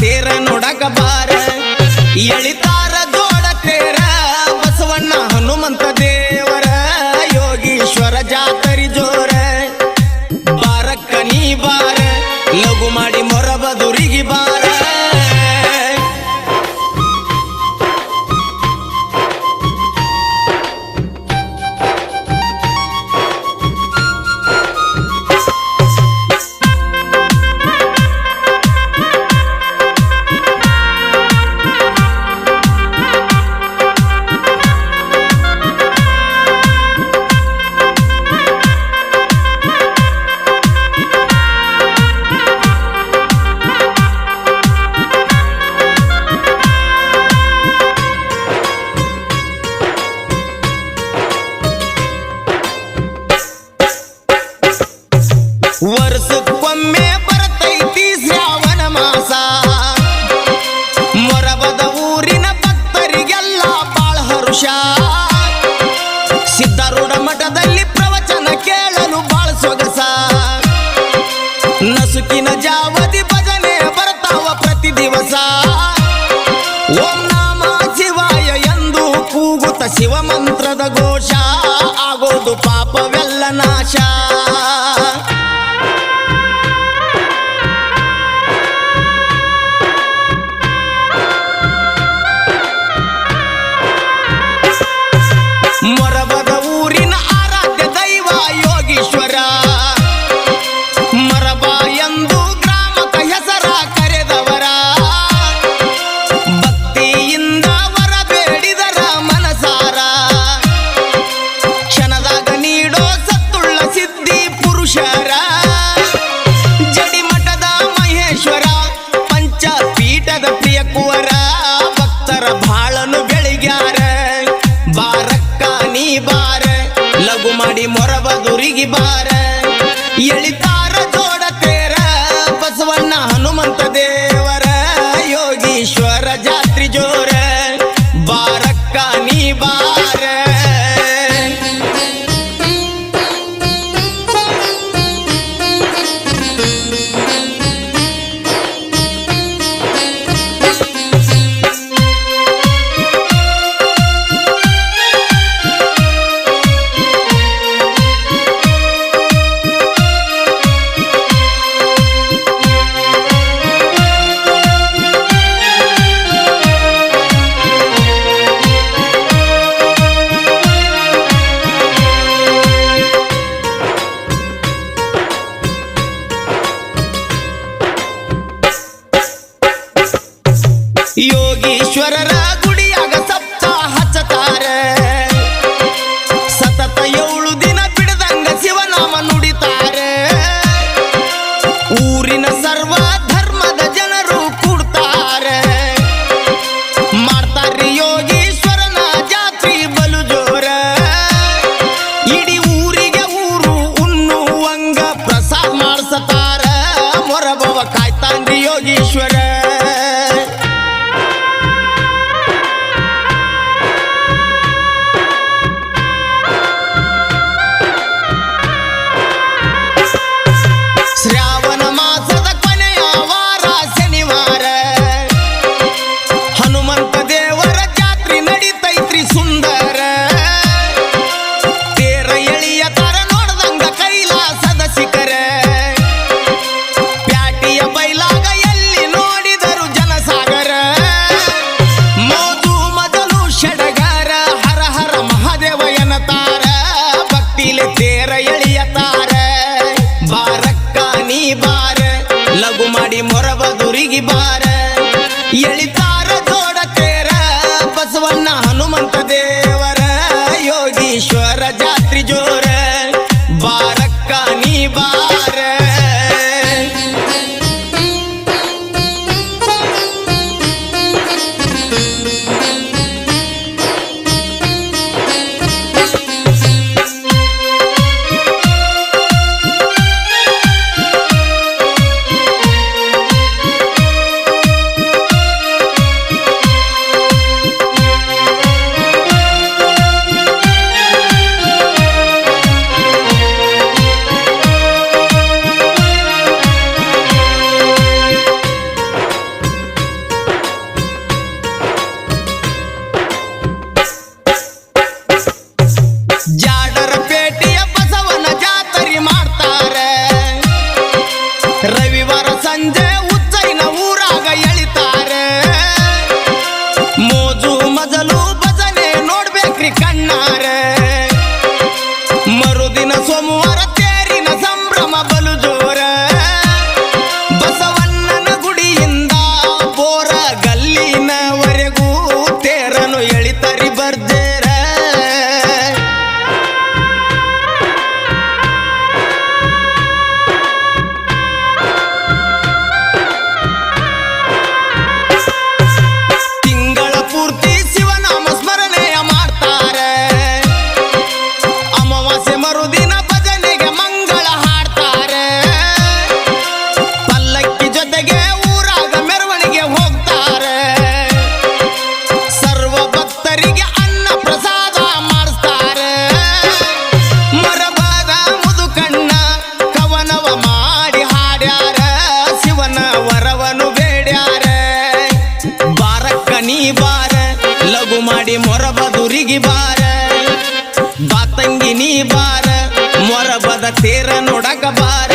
ತೇರ ನೋಡಕ ಬಾರ. ಎಳಿತ ವರ್ಷಕ್ಕೊಮ್ಮೆ ಬರ್ತೈತಿ ಶ್ರಾವಣ ಮಾಸ. ಮೊರಬದ ಊರಿನ ಭಕ್ತರಿಗೆಲ್ಲ ಬಾಳ ಹರುಷ. ಸಿದ್ಧಾರೂಢ ಮಠದಲ್ಲಿ ಪ್ರವಚನ ಕೇಳಲು ಬಾಳ ಸೊಗಸ. ನಸುಕಿನ ಜ ನೀ ಬಾರ, ಲಘು ಮಾಡಿ ಮೊರಬ ದುರಿಗಿ ಬಾರ. ಎಳಿತಾರ ಜೋಡ ತೇರ, ಬಸವಣ್ಣ ಹನುಮಂತ ದೇವರ, ಯೋಗೀಶ್ವರ ಜಾತ್ರಿ ಜೋರ. ಬಾರಕ್ಕ ನೀ ಬಾರ. ಈಶ್ವರರ ಮಾಡಿ ಮೊರಬದುರಿಗೆ ಬಾರ. ಎಳಿತಾರ ತೋಡ ತೇರ, ಬಸವಣ್ಣ ಹನುಮಂತ ದೇವರ, ಯೋಗೀಶ್ವರ ಜಾತ್ರಿ ಜೋರ. ಬಾರಕ್ಕ ನೀ ಬಾರ. ಬಾರ ಲಘು ಮಾಡಿ ಮೊರಬದುರಿಗಿ ಬಾರ. ಬಾತಂಗಿ ನೀ ಬಾರ ಮೊರಬದ ತೇರ ನೋಡಕ ಬಾರ.